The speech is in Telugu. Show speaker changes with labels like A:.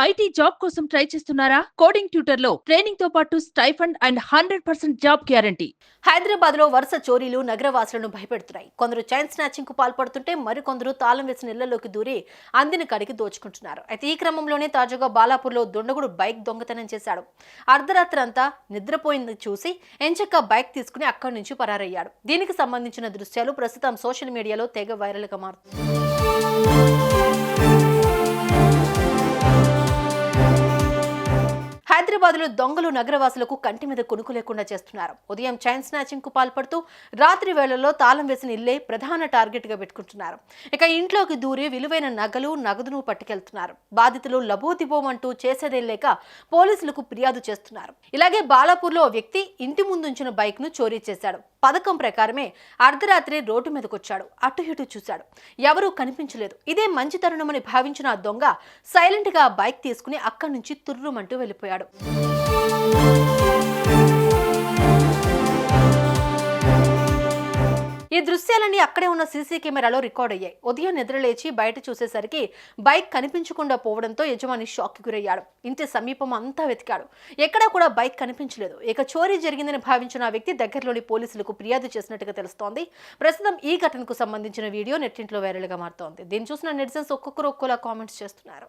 A: ఐటీ జాబ్ కోసం ట్రై చేస్తున్నారా? కోడింగ్ ట్యూటర్లో ట్రైనింగ్తో పాటు stipend and hundred percent job guarantee.
B: హైదరాబాద్లో వరుస చోరీలు నగరవాసులను భయపెడుతున్నాయి. కొందరు చైన్ స్నాచింగ్కు పాల్పడుతుంటే మరికొందరు తాళం వేసిన ఇళ్ళలోకి దూరి అందిన కడికి దోచుకుంటున్నారు. అయితే ఈ క్రమంలోనే తాజాగా బాలాపూర్లో దొండగుడు బైక్ దొంగతనం చేశాడు. అర్ధరాత్రి అంతా నిద్రపోయింది చూసి ఎంచక్క బైక్ తీసుకుని అక్కడి నుంచి పరారయ్యాడు. దీనికి సంబంధించిన దృశ్యాలు ప్రస్తుతం సోషల్ మీడియాలో తెగ వైరల్గా హైదరాబాద్లో దొంగలు నగరవాసులకు కంటి మీద కొనుకు లేకుండా చేస్తున్నారు. ఉదయం చైన్ స్నాచింగ్కు పాల్పడుతూ రాత్రి వేళల్లో తాళం వేసిన ఇల్లే ప్రధాన టార్గెట్గా పెట్టుకుంటున్నారు. ఇక ఇంట్లోకి దూరి విలువైన నగలు నగదును పట్టుకెళ్తున్నారు. బాధితులు లబోదిబోమంటూ అంటూ లేక పోలీసులకు ఫిర్యాదు చేస్తున్నారు. ఇలాగే బాలాపూర్లో ఓ వ్యక్తి ఇంటి ముందుంచిన బైక్ను చోరీ చేశాడు. పథకం ప్రకారమే అర్ధరాత్రి రోడ్డు మీదకొచ్చాడు. అటు ఇటు చూశాడు. ఎవరూ కనిపించలేదు. ఇదే మంచి తరుణమని భావించిన ఆ దొంగ సైలెంట్గా బైక్ తీసుకుని అక్కడి నుంచి తుర్రుమంటూ వెళ్ళిపోయాడు. ఈ దృశ్యాలన్నీ అక్కడే ఉన్న సీసీ కెమెరాలో రికార్డ్ అయ్యాయి. ఉదయం నిద్రలేచి బయట చూసేసరికి బైక్ కనిపించకుండా పోవడంతో యజమాని షాక్కి గురయ్యాడు. ఇంటి సమీపం అంతా వెతికాడు. ఎక్కడా కూడా బైక్ కనిపించలేదు. ఇక చోరీ జరిగిందని భావించిన ఆ వ్యక్తి దగ్గరలోని పోలీసులకు ఫిర్యాదు చేసినట్టుగా తెలుస్తోంది. ప్రస్తుతం ఈ ఘటనకు సంబంధించిన వీడియో నెట్టింట్లో వైరల్గా మారుతోంది. దీన్ని చూసిన నెటిజన్స్ ఒక్కొక్కరు ఒక్కోలా కామెంట్స్ చేస్తున్నారు.